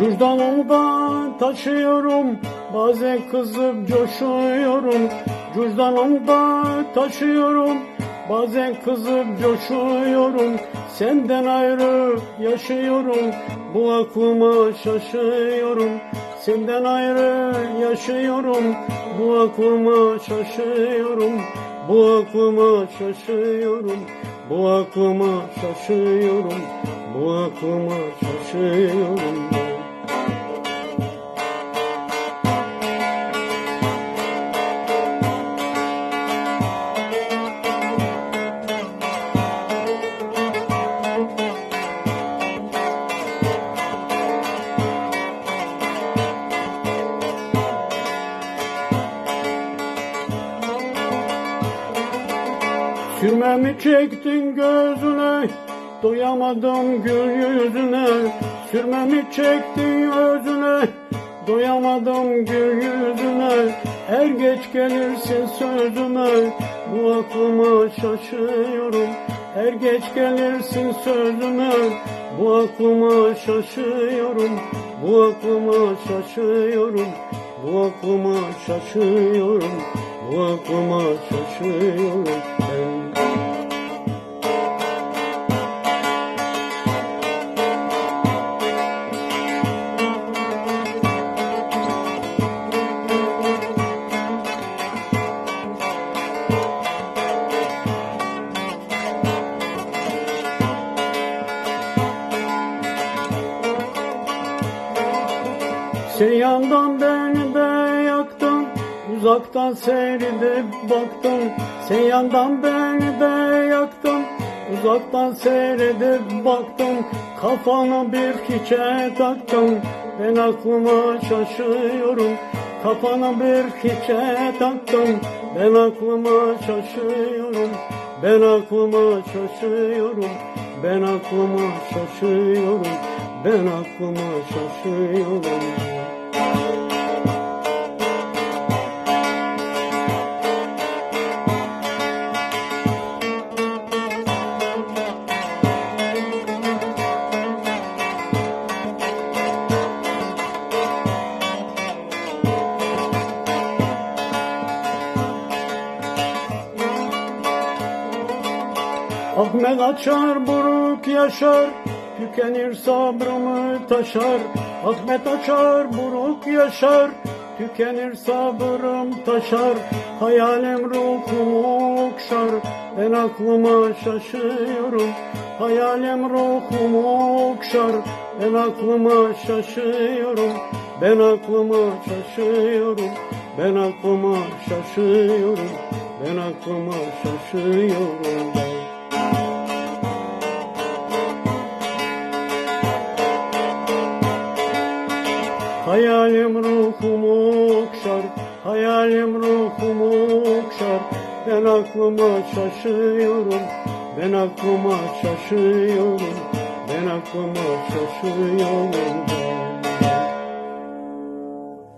Cüzdanımda taşıyorum bazen kızıp coşuyorum. Cüzdanımda taşıyorum bazen kızıp coşuyorum. Senden ayrı yaşıyorum bu aklıma şaşıyorum. Senden ayrı yaşıyorum bu aklıma şaşıyorum. Bu aklıma şaşıyorum bu aklıma şaşıyorum. Bu aklıma şaşıyorum. ben. Sürmemi çektin gözüne Doyamadım gül yüzüne. Sürmemi çektin özüne Doyamadım gül yüzüne. Er geç gelirsin sözüme Bu aklıma şaşıyorum. Er geç gelirsin sözüme Bu aklıma şaşıyorum. Bu aklıma şaşıyorum Bu aklıma şaşıyorum. Bu aklıma şaşıyorum Sen yandan beni de yaktın Uzaktan seyredip baktım. Sen yandan beni de yaktın Uzaktan seyredip baktım. Kafana bir hiçe taktım Ben aklıma şaşıyorum. Kafana bir hiçe taktım Ben aklıma şaşıyorum. Ben aklıma şaşıyorum Ben aklıma şaşıyorum. Ben aklıma şaşıyorum Ahmet açar buruk yaşar Tükenir sabrımı taşar. Ahmet açar buruk yaşar Tükenir sabrım taşar. Hayalim ruhumu okşar Ben aklıma şaşıyorum Hayalim ruhumu okşar Ben aklıma şaşıyorum Ben aklıma şaşıyorum Ben aklıma şaşıyorum Ben aklıma şaşıyorum ben. Hayalim ruhumu okşar, hayalim ruhumu okşar. Ben aklıma şaşıyorum, ben aklıma şaşıyorum, ben aklıma şaşıyorum. Ben.